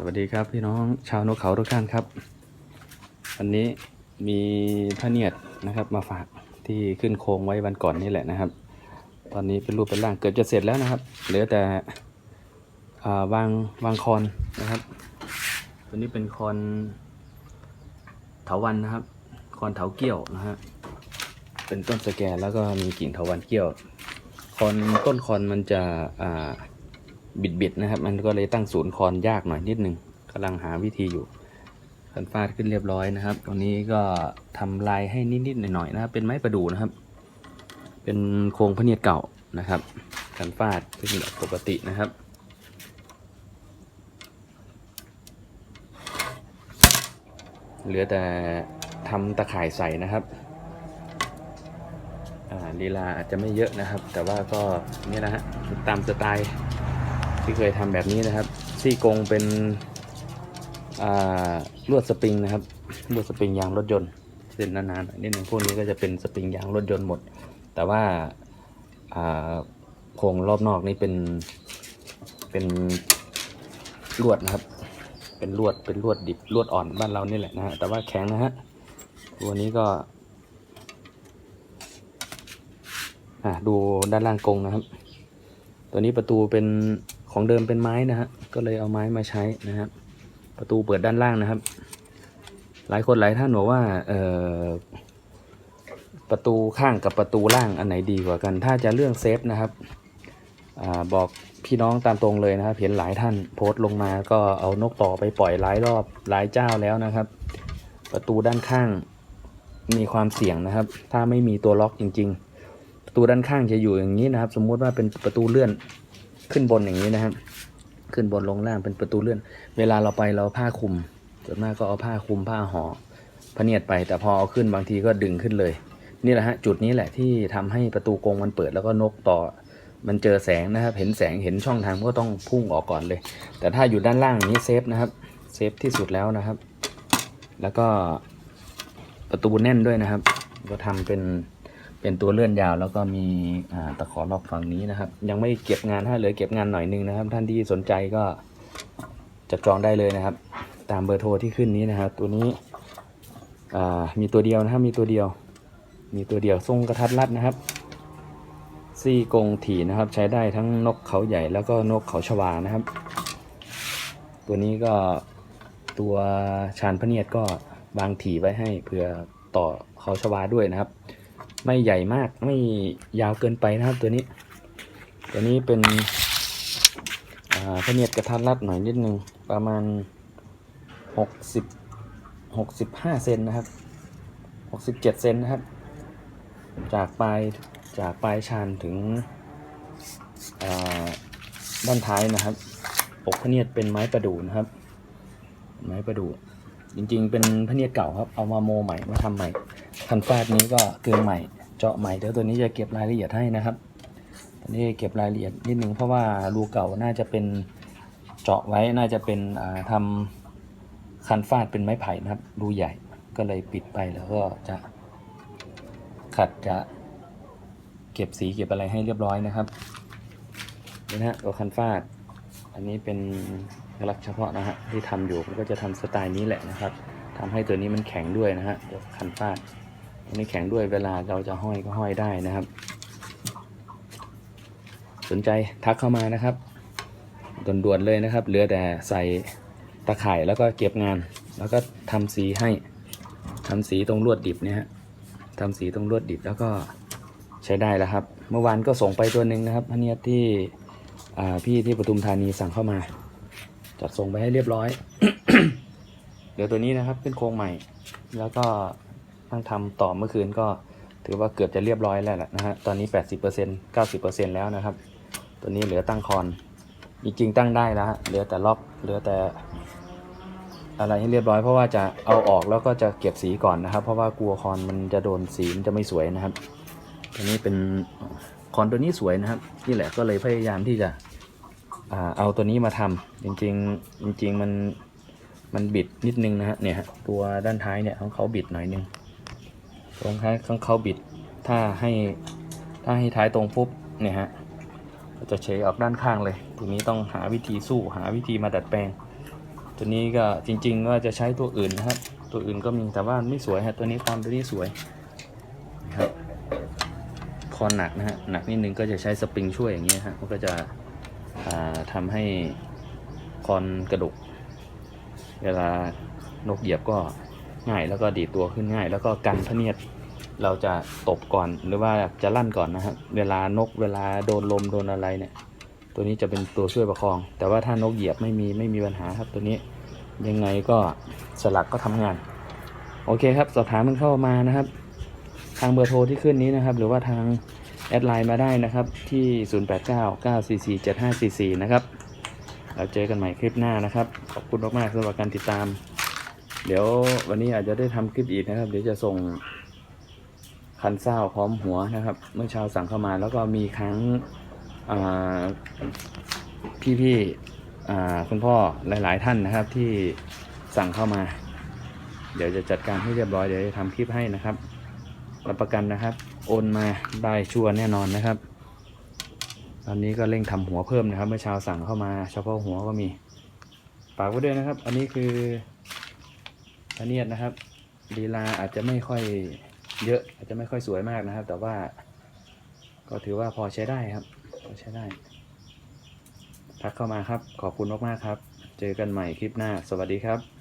สวัสดีครับพี่น้องชาวนกเขาทุกท่านครับ วันนี้มีพระเนียดนะครับมาฝากที่ขึ้นโครงไว้วันก่อนนี่แหละนะครับ ตอนนี้เป็นรูปเป็นร่างเกือบจะเสร็จแล้วนะครับ เหลือแต่อ่าวางวางคอนนะครับ ตัวนี้เป็นคอนเถาวันนะครับ คอนเถาเกี้ยวนะฮะเป็นต้นสแกนแล้วก็มีกิ่งเถาวันเกี้ยว คอนต้นคอนมันจะอ่า บิดบิดๆนะครับ มันก็เลยตั้งศูนย์คอนยากหน่อยนิดนึงกำลังหาวิธีอยู่คันฟาดขึ้นเรียบร้อยนะครับตรงนี้ก็ทำลายให้นิดๆหน่อยๆนะครับ เป็นไม้ประดู่นะครับ เป็นโครงพระเนียดเก่านะครับคันฟาดขึ้นแบบปกตินะครับเหลือแต่ทำตะข่ายใส่นะครับลีลาอาจจะไม่เยอะนะครับ แต่ว่าก็นี่นะฮะตามสไตล์ ที่เคยทำแบบนี้นะครับ ซี่กรงเป็นลวดสปริงนะครับลวดสปริงยางรถยนต์เส้นนานๆนิดหนึ่งพวกนี้ก็จะเป็นสปริงยางรถยนต์หมด แต่ว่าโครงรอบนอกนี่เป็นเป็นลวดนะครับ เป็นลวดเป็นลวดดิบลวดอ่อนบ้านเรานี่แหละนะฮะแต่ว่าแข็งนะฮะตัวนี้ก็ดูด้านล่างกรงนะครับ ตัวนี้ประตูเป็น ของเดิมเป็นไม้นะฮะก็เลยเอาไม้มาใช้นะครับประตูเปิดด้านล่างนะครับ หลายคนหลายท่านบอกว่าเอ่อประตูข้างกับประตูล่างอันไหนดีกว่ากัน ถ้าจะเรื่องเซฟนะครับอบอกพี่น้องตามตรงเลยนะครับเห็นหลายท่านโพสต์ลงมาก็เอานกต่อไปปล่อยหลายรอบหลายเจ้าแล้วนะครับ ประตูด้านข้างมีความเสี่ยงนะครับ ถ้าไม่มีตัวล็อกจริง ๆ ประตูด้านข้างจะอยู่อย่างนี้นะครับ สมมุติว่าเป็นประตูเลื่อน ขึ้นบนอย่างนี้นะครับ ขึ้นบนลงล่างเป็นประตูเลื่อน เวลาเราไปเราผ้าคลุม ส่วนมากก็เอาผ้าคลุมผ้าห่อพเนียดไป แต่พอเอาขึ้นบางทีก็ดึงขึ้นเลย นี่แหละฮะจุดนี้แหละที่ทำให้ประตูกรงมันเปิดแล้วก็นกต่อ มันเจอแสงนะครับ เห็นแสงเห็นช่องทางก็ต้องพุ่งออกก่อนเลย แต่ถ้าอยู่ด้านล่างอย่างนี้เซฟนะครับเซฟที่สุดแล้วนะครับ แล้วก็ประตูแน่นด้วยนะครับ ก็ทำเป็น เป็นตัวเลื่อนยาวแล้วก็มีตะขอลอกฝั่งนี้นะครับ ยังไม่เก็บงานถ้าเหลือเก็บงานหน่อยหนึงนะครับ ท่านที่สนใจก็จับจองได้เลยนะครับ ตามเบอร์โทรที่ขึ้นนี้นะครับ ตัวนี้มีตัวเดียวนะครับมีตัวเดียว มีตัวเดียวทรงกระทัดรัดนะครับซี่กงถี่นะครับ ใช้ได้ทั้งนกเขาใหญ่แล้วก็นกเขาชวานะครับ ตัวนี้ก็ตัวชานพเนียดก็บางถี่ไว้ให้เผื่อต่อเขาชวาด้วยนะครับ ไม่ใหญ่มากไม่ยาวเกินไปนะครับตัวนี้ ตัวนี้เป็นพเนียดกระทัดรัดหน่อยนิดนึงประมาณหกสิบหกสิบห้าเซนนะครับหกสิบเจ็ดเซนนะครับ จากปลายจากปลายชานถึงด้านท้ายนะครับอกพเนียดเป็นไม้ประดู่นะครับ ไม้ประดู่จริงๆ เป็นพเนียดเก่าครับ เอามาโมใหม่มาทำใหม่ คันฟาดนี้ก็เกลือใหม่เจาะใหม่เดี๋ยวตัวนี้จะเก็บรายละเอียดให้นะครับตัวนี้เก็บรายละเอียดนิดนึงเพราะว่ารูเก่าน่าจะเป็นเจาะไว้น่าจะเป็นอ่าทำคันฟาดเป็นไม้ไผ่นะครับ รูใหญ่ก็เลยปิดไปแล้วก็จะขัดจะเก็บสีเก็บอะไรให้เรียบร้อยนะครับนี่นะตัวคันฟาด อันนี้เป็นลักษณ์เฉพาะนะฮะที่ทำอยู่ก็จะทำสไตล์นี้แหละนะครับทำให้ตัวนี้มันแข็งด้วยนะฮะตัวคันฟาด อันนี้แข็งด้วยเวลาเราจะห้อยก็ห้อยได้นะครับ สนใจทักเข้ามานะครับด่วนๆเลยนะครับ เหลือแต่ใส่ตะข่ายแล้วก็เก็บงาน แล้วก็ทำสีให้ทำสีตรงลวดดิบเนี่ยฮะทำสีตรงลวดดิบแล้วก็ใช้ได้แล้วครับ เมื่อวานก็ส่งไปตัวหนึ่งนะครับอันเนี้ยที่พี่ที่ปทุมธานีสั่งเข้ามา จัดส่งไปให้เรียบร้อย เดี๋ยวตัวนี้นะครับเป็นโครงใหม่ แล้วก็ ตั้งทำต่อเมื่อคืนก็ถือว่าเกือบจะเรียบร้อยแล้วแหละนะฮะ ตอนนี้ 80% 90%แล้วนะครับ ตัวนี้เหลือตั้งคอนจริงๆตั้งได้แล้วฮะ เหลือแต่ล็อก เหลือแต่ อะไรให้เรียบร้อยเพราะว่าจะเอาออกแล้วก็จะเก็บสีก่อนนะครับ เพราะว่ากลัวคอนมันจะโดนสีมันจะไม่สวยนะครับ ตัวนี้เป็นคอนตัวนี้สวยนะครับ นี่แหละก็เลยพยายามที่จะเอาตัวนี้มาทำจริงๆจริง ๆ มันมันบิดนิดนึงนะฮะเนี่ยฮะตัวด้านท้ายเนี่ยของเขาบิดหน่อยนึง ตรงท้ายของเขาบิด ถ้าให้ถ้าให้ท้ายตรงปุ๊บเนี่ยฮะก็จะเฉยออกด้านข้างเลย ทีนี้ต้องหาวิธีสู้หาวิธีมาดัดแปลง ตัวนี้ก็จริงๆก็จะใช้ตัวอื่นนะครับ ตัวอื่นก็มีแต่ว่าไม่สวยฮะตัวนี้ความตัวนี้สวยนะครับคอนหนักนะฮะหนักนิดนึงก็จะใช้สปริงช่วยอย่างเงี้ยฮะมันก็จะอ่าทำให้คอนกระดกเวลานกเหยียบก็ ง่าย แล้วก็ดีตัวขึ้นง่าย แล้วก็กันพเนียดเราจะตบก่อนหรือว่าจะลั่นก่อนนะครับเวลานกเวลาโดนลมโดนอะไรเนี่ย ตัวนี้จะเป็นตัวช่วยประคอง แต่ว่าถ้านกเหยียบไม่มีไม่มีปัญหาครับตัวนี้ยังไงก็สลักก็ทำงาน โอเคครับ สอบถามมันเข้ามานะครับ ทางเบอร์โทรที่ขึ้นนี้นะครับ หรือว่าทางแอดไลน์มาได้นะครับ ที่ 0899447544 นะครับเราเจอกันใหม่คลิปหน้านะครับ ขอบคุณมากๆสำหรับการติดตาม เดี๋ยววันนี้อาจจะได้ทำคลิปอีกนะครับ เดี๋ยวจะส่งคันเศร้าพร้อมหัวนะครับ เมื่อเช้าสั่งเข้ามาแล้วก็มีครั้งพี่ๆอ่คุณพ่อหลาย ๆ ท่านนะครับ ที่สั่งเข้ามา เดี๋ยวจะจัดการให้เรียบร้อยเดี๋ยวจะทำคลิปให้นะครับรับประกันนะครับ โอนมาได้ชัวร์แน่นอนนะครับ ตอนนี้ก็เร่งทำหัวเพิ่มนะครับ เมื่อเช้าสั่งเข้ามา เฉพาะหัวก็มีฝากไว้ด้วยนะครับ อันนี้คือ พะเนียดนะครับลีลาอาจจะไม่ค่อยเยอะอาจจะไม่ค่อยสวยมากนะครับ แต่ว่าก็ถือว่าพอใช้ได้ครับ พอใช้ได้ ทักเข้ามาครับ ขอบคุณมากๆครับ เจอกันใหม่คลิปหน้า สวัสดีครับ